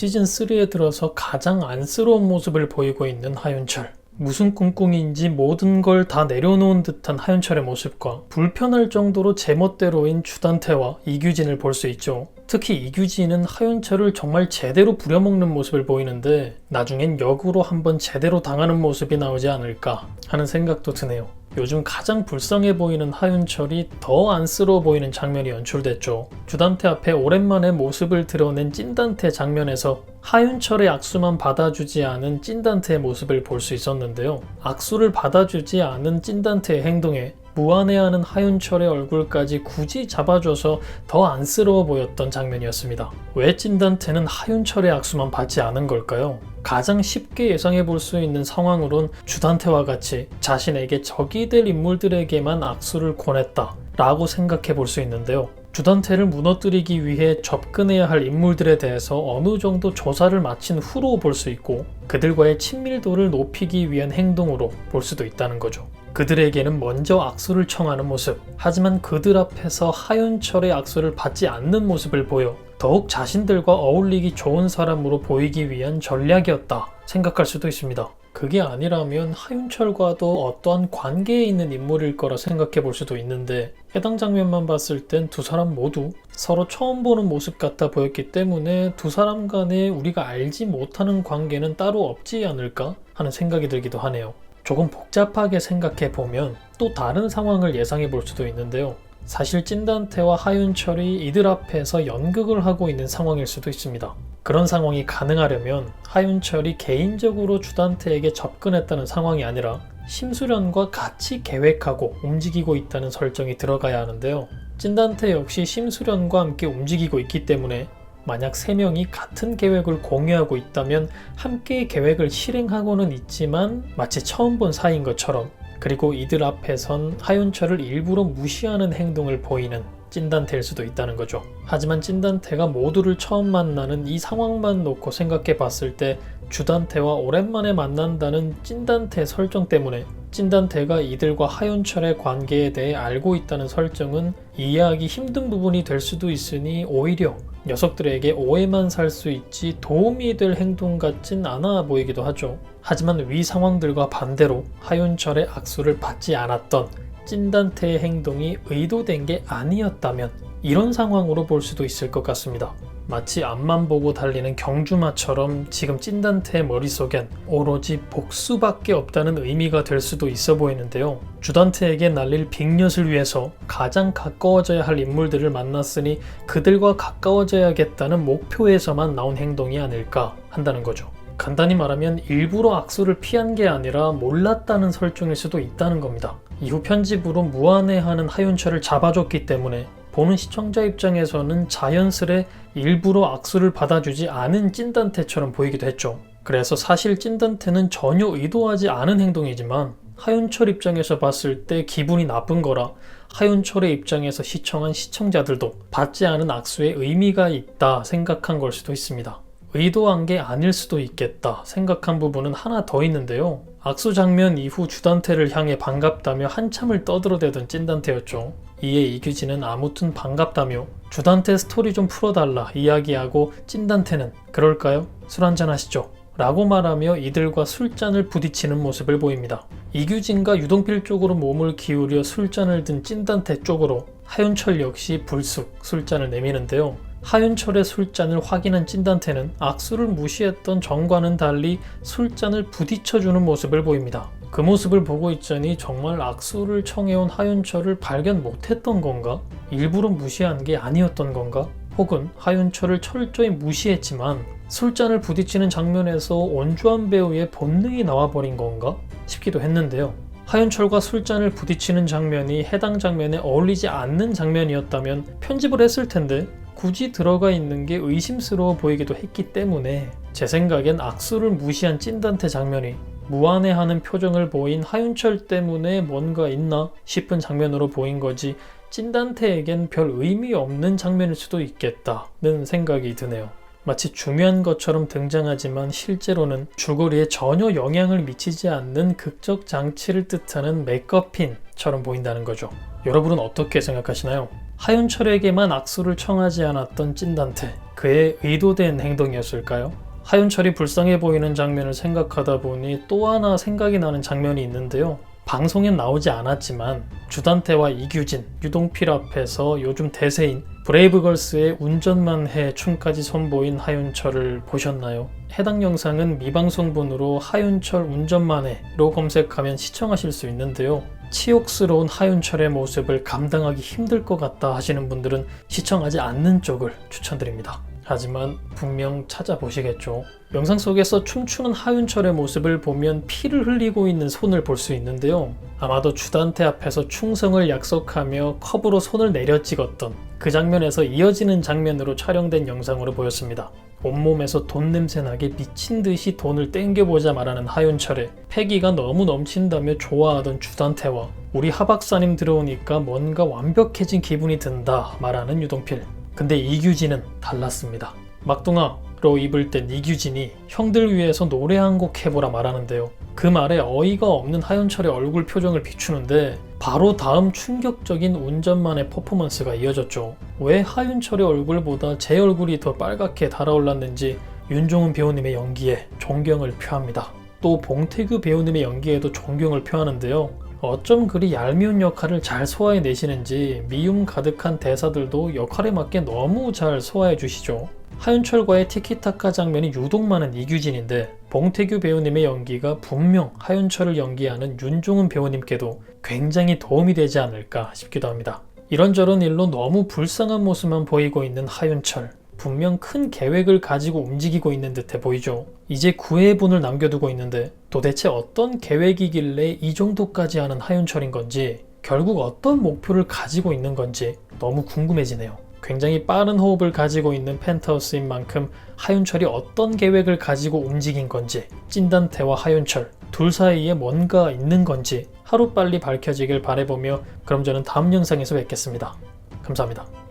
시즌3에 들어서 가장 안쓰러운 모습을 보이고 있는 하윤철. 무슨 꿍꿍인지 모든 걸 다 내려놓은 듯한 하윤철의 모습과 불편할 정도로 제멋대로인 주단태와 이규진을 볼 수 있죠. 특히 이규진은 하윤철을 정말 제대로 부려먹는 모습을 보이는데 나중엔 역으로 한번 제대로 당하는 모습이 나오지 않을까 하는 생각도 드네요. 요즘 가장 불쌍해 보이는 하윤철이 더 안쓰러워 보이는 장면이 연출됐죠. 주단태 앞에 오랜만에 모습을 드러낸 찐단태 장면에서 하윤철의 악수만 받아주지 않은 찐단태의 모습을 볼 수 있었는데요. 악수를 받아주지 않은 찐단태의 행동에 무안해하는 하윤철의 얼굴까지 굳이 잡아줘서 더 안쓰러워 보였던 장면이었습니다. 왜 찐단태는 하윤철의 악수만 받지 않은 걸까요? 가장 쉽게 예상해 볼 수 있는 상황으론 주단태와 같이 자신에게 적이 될 인물들에게만 악수를 권했다 라고 생각해 볼 수 있는데요. 주단태를 무너뜨리기 위해 접근해야 할 인물들에 대해서 어느 정도 조사를 마친 후로 볼 수 있고 그들과의 친밀도를 높이기 위한 행동으로 볼 수도 있다는 거죠. 그들에게는 먼저 악수를 청하는 모습, 하지만 그들 앞에서 하윤철의 악수를 받지 않는 모습을 보여 더욱 자신들과 어울리기 좋은 사람으로 보이기 위한 전략이었다 생각할 수도 있습니다. 그게 아니라면 하윤철과도 어떠한 관계에 있는 인물일 거라 생각해 볼 수도 있는데 해당 장면만 봤을 땐 두 사람 모두 서로 처음 보는 모습 같아 보였기 때문에 두 사람 간에 우리가 알지 못하는 관계는 따로 없지 않을까 하는 생각이 들기도 하네요. 조금 복잡하게 생각해 보면 또 다른 상황을 예상해 볼 수도 있는데요. 사실 찐단태와 하윤철이 이들 앞에서 연극을 하고 있는 상황일 수도 있습니다. 그런 상황이 가능하려면 하윤철이 개인적으로 주단태에게 접근했다는 상황이 아니라 심수련과 같이 계획하고 움직이고 있다는 설정이 들어가야 하는데요. 찐단태 역시 심수련과 함께 움직이고 있기 때문에 만약 3명이 같은 계획을 공유하고 있다면 함께 계획을 실행하고는 있지만 마치 처음 본 사이인 것처럼 그리고 이들 앞에선 하윤철을 일부러 무시하는 행동을 보이는 찐단태일 수도 있다는 거죠. 하지만 찐단태가 모두를 처음 만나는 이 상황만 놓고 생각해 봤을 때 주단태와 오랜만에 만난다는 찐단태 설정 때문에 찐단태가 이들과 하윤철의 관계에 대해 알고 있다는 설정은 이해하기 힘든 부분이 될 수도 있으니 오히려 녀석들에게 오해만 살 수 있지 도움이 될 행동 같진 않아 보이기도 하죠. 하지만 위 상황들과 반대로 하윤철의 악수를 받지 않았던 찐단태의 행동이 의도된 게 아니었다면 이런 상황으로 볼 수도 있을 것 같습니다. 마치 앞만 보고 달리는 경주마처럼 지금 찐단태의 머릿속엔 오로지 복수밖에 없다는 의미가 될 수도 있어 보이는데요. 주단태에게 날릴 빅엿을 위해서 가장 가까워져야 할 인물들을 만났으니 그들과 가까워져야겠다는 목표에서만 나온 행동이 아닐까 한다는 거죠. 간단히 말하면 일부러 악수를 피한 게 아니라 몰랐다는 설정일 수도 있다는 겁니다. 이후 편집으로 무안해하는 하윤철을 잡아줬기 때문에 보는 시청자 입장에서는 자연스레 일부러 악수를 받아주지 않은 찐단태처럼 보이기도 했죠. 그래서 사실 찐단태는 전혀 의도하지 않은 행동이지만 하윤철 입장에서 봤을 때 기분이 나쁜 거라 하윤철의 입장에서 시청한 시청자들도 받지 않은 악수에 의미가 있다 생각한 걸 수도 있습니다. 의도한 게 아닐 수도 있겠다 생각한 부분은 하나 더 있는데요. 악수 장면 이후 주단태를 향해 반갑다며 한참을 떠들어대던 찐단태였죠. 이에 이규진은 아무튼 반갑다며 주단태 스토리 좀 풀어달라 이야기하고 찐단태는 그럴까요? 술 한잔 하시죠. 라고 말하며 이들과 술잔을 부딪히는 모습을 보입니다. 이규진과 유동필 쪽으로 몸을 기울여 술잔을 든 찐단태 쪽으로 하윤철 역시 불쑥 술잔을 내미는데요. 하윤철의 술잔을 확인한 찐단태는 악수를 무시했던 정과는 달리 술잔을 부딪혀주는 모습을 보입니다. 그 모습을 보고 있자니 정말 악수를 청해온 하윤철을 발견 못했던 건가? 일부러 무시한 게 아니었던 건가? 혹은 하윤철을 철저히 무시했지만 술잔을 부딪히는 장면에서 온주한 배우의 본능이 나와버린 건가? 싶기도 했는데요. 하윤철과 술잔을 부딪히는 장면이 해당 장면에 어울리지 않는 장면이었다면 편집을 했을 텐데 굳이 들어가 있는 게 의심스러워 보이기도 했기 때문에 제 생각엔 악수를 무시한 찐단태 장면이 무안해하는 표정을 보인 하윤철 때문에 뭔가 있나 싶은 장면으로 보인 거지 찐단태에겐 별 의미 없는 장면일 수도 있겠다는 생각이 드네요. 마치 중요한 것처럼 등장하지만 실제로는 줄거리에 전혀 영향을 미치지 않는 극적 장치를 뜻하는 맥거핀처럼 보인다는 거죠. 여러분은 어떻게 생각하시나요? 하윤철에게만 악수를 청하지 않았던 찐단테, 그의 의도된 행동이었을까요? 하윤철이 불쌍해 보이는 장면을 생각하다 보니 또 하나 생각이 나는 장면이 있는데요. 방송엔 나오지 않았지만 주단태와 이규진, 유동필 앞에서 요즘 대세인 브레이브걸스의 운전만 해 춤까지 선보인 하윤철을 보셨나요? 해당 영상은 미방송분으로 하윤철 운전만 해로 검색하면 시청하실 수 있는데요. 치욕스러운 하윤철의 모습을 감당하기 힘들 것 같다 하시는 분들은 시청하지 않는 쪽을 추천드립니다. 하지만 분명 찾아보시겠죠. 영상 속에서 춤추는 하윤철의 모습을 보면 피를 흘리고 있는 손을 볼 수 있는데요. 아마도 주단태 앞에서 충성을 약속하며 컵으로 손을 내려 찍었던 그 장면에서 이어지는 장면으로 촬영된 영상으로 보였습니다. 온몸에서 돈 냄새 나게 미친 듯이 돈을 땡겨보자 말하는 하윤철의 패기가 너무 넘친다며 좋아하던 주단태와 우리 하박사님 들어오니까 뭔가 완벽해진 기분이 든다 말하는 유동필. 근데 이규진은 달랐습니다. 막둥아 로 입을 땐 이규진이 형들 위해서 노래 한 곡 해보라 말하는데요. 그 말에 어이가 없는 하윤철의 얼굴 표정을 비추는데 바로 다음 충격적인 운전만의 퍼포먼스가 이어졌죠. 왜 하윤철의 얼굴보다 제 얼굴이 더 빨갛게 달아올랐는지 윤종훈 배우님의 연기에 존경을 표합니다. 또 봉태규 배우님의 연기에도 존경을 표하는데요. 어쩜 그리 얄미운 역할을 잘 소화해 내시는지 미움 가득한 대사들도 역할에 맞게 너무 잘 소화해 주시죠. 하윤철과의 티키타카 장면이 유독 많은 이규진인데 봉태규 배우님의 연기가 분명 하윤철을 연기하는 윤종훈 배우님께도 굉장히 도움이 되지 않을까 싶기도 합니다. 이런저런 일로 너무 불쌍한 모습만 보이고 있는 하윤철. 분명 큰 계획을 가지고 움직이고 있는 듯해 보이죠. 이제 9회분을 남겨두고 있는데 도대체 어떤 계획이길래 이 정도까지 하는 하윤철인 건지 결국 어떤 목표를 가지고 있는 건지 너무 궁금해지네요. 굉장히 빠른 호흡을 가지고 있는 펜트하우스인 만큼 하윤철이 어떤 계획을 가지고 움직인 건지 찐단태와 하윤철 둘 사이에 뭔가 있는 건지 하루빨리 밝혀지길 바라보며 그럼 저는 다음 영상에서 뵙겠습니다. 감사합니다.